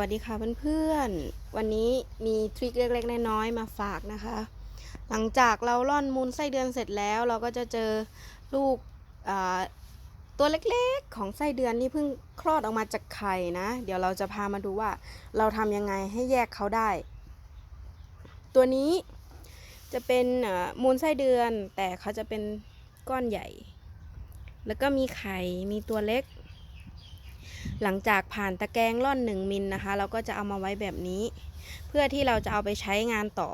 วัสดีค่ะเพื่อนๆ วันนี้มีทริคเล็กๆน้อยๆมาฝากนะคะ หลังจากเราล่อนมูลไส้เดือนเสร็จแล้ว เราก็จะเจอลูกตัวเล็กๆของไส้เดือนที่เพิ่งคลอดออกมาจากไข่นะ เดี๋ยวเราจะพามาดูว่าเราทำยังไงให้แยกเขาได้ ตัวนี้จะเป็นมูลไส้เดือนแต่เขาจะเป็นก้อนใหญ่ แล้วก็มีไข่มีตัวเล็ก หลังจากผ่านตะแกรงร่อน 1 มิลนะคะ เราก็จะเอามาไว้แบบนี้ เพื่อที่เราจะเอาไปใช้งานต่อ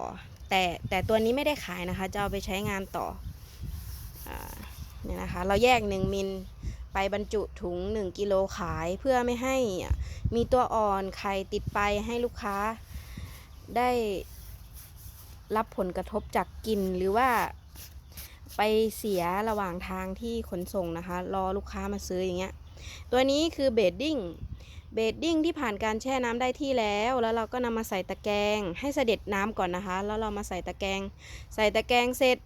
แต่แต่ตัวนี้ไม่ได้ขายนะคะ จะเอาไปใช้งานต่ออเนี่ยนะคะ เราแยก 1 มิลไปบรรจุถุง 1 กิโลขายเพื่อไม่ให้มีตัวอ่อนไข่ติดไปให้ลูกค้าได้รับผลกระทบจากกลิ่นหรือว่าไปเสียระหว่างทางที่ขนส่งนะคะ รอลูกค้ามาซื้ออย่างเงี้ย ตัวนี้คือเบดดิ้ง เบดดิ้งที่ผ่านการแช่น้ำได้ที่แล้ว แล้วเราก็นำมาใส่ตะแกรงให้เสด็จน้ำก่อนนะคะ แล้วเรามาใส่ตะแกรง ใส่ตะแกรงเสร็จ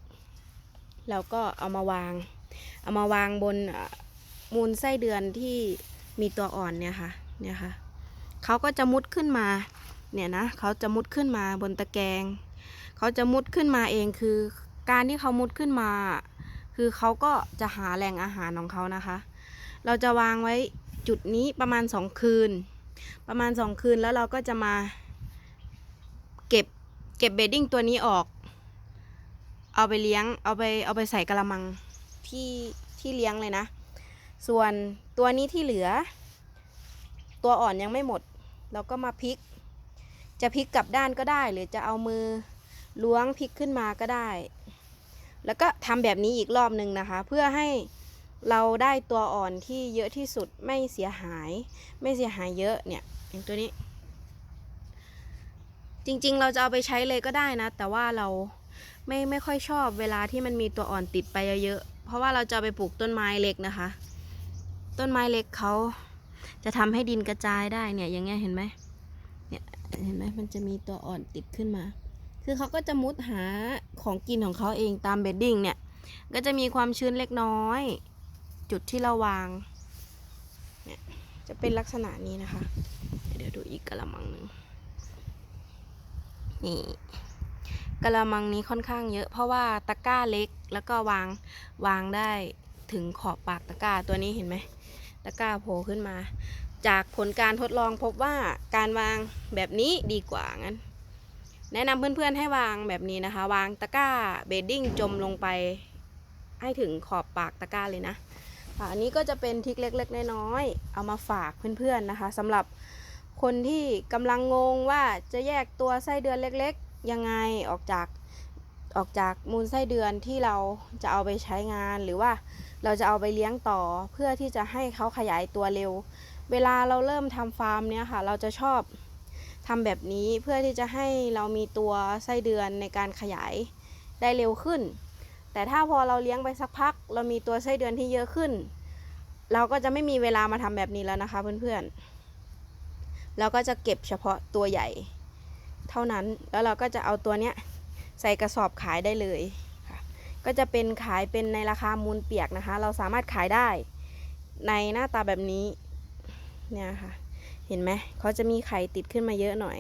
เราก็เอามาวาง เอามาวางบนมูลไส้เดือนที่มีตัวอ่อนเนี่ยค่ะ เนี่ยค่ะ เขาก็จะมุดขึ้นมา เนี่ยนะ เขาจะมุดขึ้นมาบนตะแกรงเขาจะมุดขึ้นมาเองคือ การที่เขามุดขึ้นมา คือเขาก็จะหาแหล่งอาหารของเขานะคะ เราจะวางไว้จุดนี้ประมาณสองคืน ประมาณสองคืนแล้วเราก็จะมาเก็บเก็บเบดดิ้งตัวนี้ออก เอาไปเลี้ยงเอาไปเอาไปใส่กระมังที่ที่เลี้ยงเลยนะ ส่วนตัวนี้ที่เหลือ ตัวอ่อนยังไม่หมด เราก็มาพลิก จะพลิกกลับด้านก็ได้ หรือจะเอามือล้วงพลิกขึ้นมาก็ได้ แล้วก็ทำแบบนี้อีกรอบหนึ่งนะคะ เพื่อให้ เราได้ตัวอ่อนที่เยอะที่สุดไม่เสียหาย ไม่เสียหายเยอะเนี่ยอย่างตัวนี้ จริงๆ เราจะเอาไปใช้เลยก็ได้นะ แต่ว่าเราไม่ไม่ค่อยชอบเวลาที่มันมีตัวอ่อนติดไปเยอะๆเพราะว่าเราจะไปปลูกต้นไม้เล็กนะคะ ต้นไม้เล็กเขาจะทำให้ดินกระจายได้เนี่ยอย่างเงี้ยเห็นไหมเนี่ยเห็นไหมมันจะมีตัวอ่อนติดขึ้นมา คือเขาก็จะมุดหาของกินของเขาเองตามเบดดิ้งเนี่ยก็จะมีความชื้นเล็กน้อย จุดที่เราวางเนี่ยจะเป็นลักษณะนี้นะคะ เดี๋ยวดูอีกกระมังหนึ่งนี่กระมังนี้ค่อนข้างเยอะ เพราะว่าตะกร้าเล็กแล้วก็วางวางได้ถึงขอบปากตะกร้าตัวนี้เห็นไหมตะกร้าโผล่ขึ้นมา จากผลการทดลองพบว่าการวางแบบนี้ดีกว่างั้น แนะนำเพื่อนๆให้วางแบบนี้นะคะ วางตะกร้าเบดดิ้งจมลงไปให้ถึงขอบปากตะกร้าเลยนะค่ะ อันนี้ก็จะเป็นทิคเล็กๆน้อยๆเอามาฝากเพื่อนๆนะคะสำหรับคนที่กำลังงงว่าจะแยกตัวไส้เดือนเล็กๆ ยังไงออกจากออกจากมูลไส้เดือนที่เราจะเอาไปใช้งานหรือว่าเราจะเอาไปเลี้ยงต่อเพื่อที่จะให้เขาขยายตัวเร็ว เวลาเราเริ่มทำฟาร์มเนี้ยค่ะ เราจะชอบทำแบบนี้เพื่อที่จะให้เรามีตัวไส้เดือนในการขยายได้เร็วขึ้น แต่ถ้าพอเราเลี้ยงไปสักพัก เรามีตัวไส้เดือนที่เยอะขึ้น เราก็จะไม่มีเวลามาทำแบบนี้แล้วนะคะเพื่อนๆ เราก็จะเก็บเฉพาะตัวใหญ่ เท่านั้นแล้วเราก็จะเอาตัวเนี้ยใส่กระสอบขายได้เลยค่ะก็จะเป็นขายเป็นในราคามูลเปียกนะคะ เราสามารถขายได้ในหน้าตาแบบนี้เนี่ยค่ะ เห็นไหมเขาจะมีไข่ติดขึ้นมาเยอะหน่อย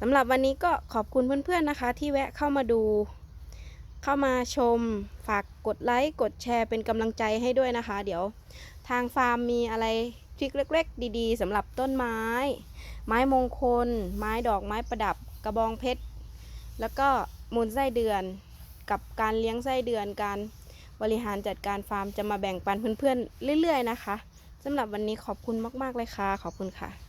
สำหรับวันนี้ก็ขอบคุณเพื่อนๆนะคะ ที่แวะเข้ามาดู เข้ามาชมฝากกดไลค์กดแชร์เป็นกำลังใจให้ด้วยนะคะ เดี๋ยวทางฟาร์มมีอะไรทริคเล็ก ๆ ดีๆสำหรับต้นไม้ ไม้มงคล ไม้ดอกไม้ประดับ กระบองเพชร แล้วก็มูลไส้เดือน กับการเลี้ยงไส้เดือนการบริหารจัดการฟาร์มจะมาแบ่งปันเพื่อนๆเรื่อย ๆ นะคะสำหรับวันนี้ขอบคุณมาก ๆ เลยค่ะ ขอบคุณค่ะ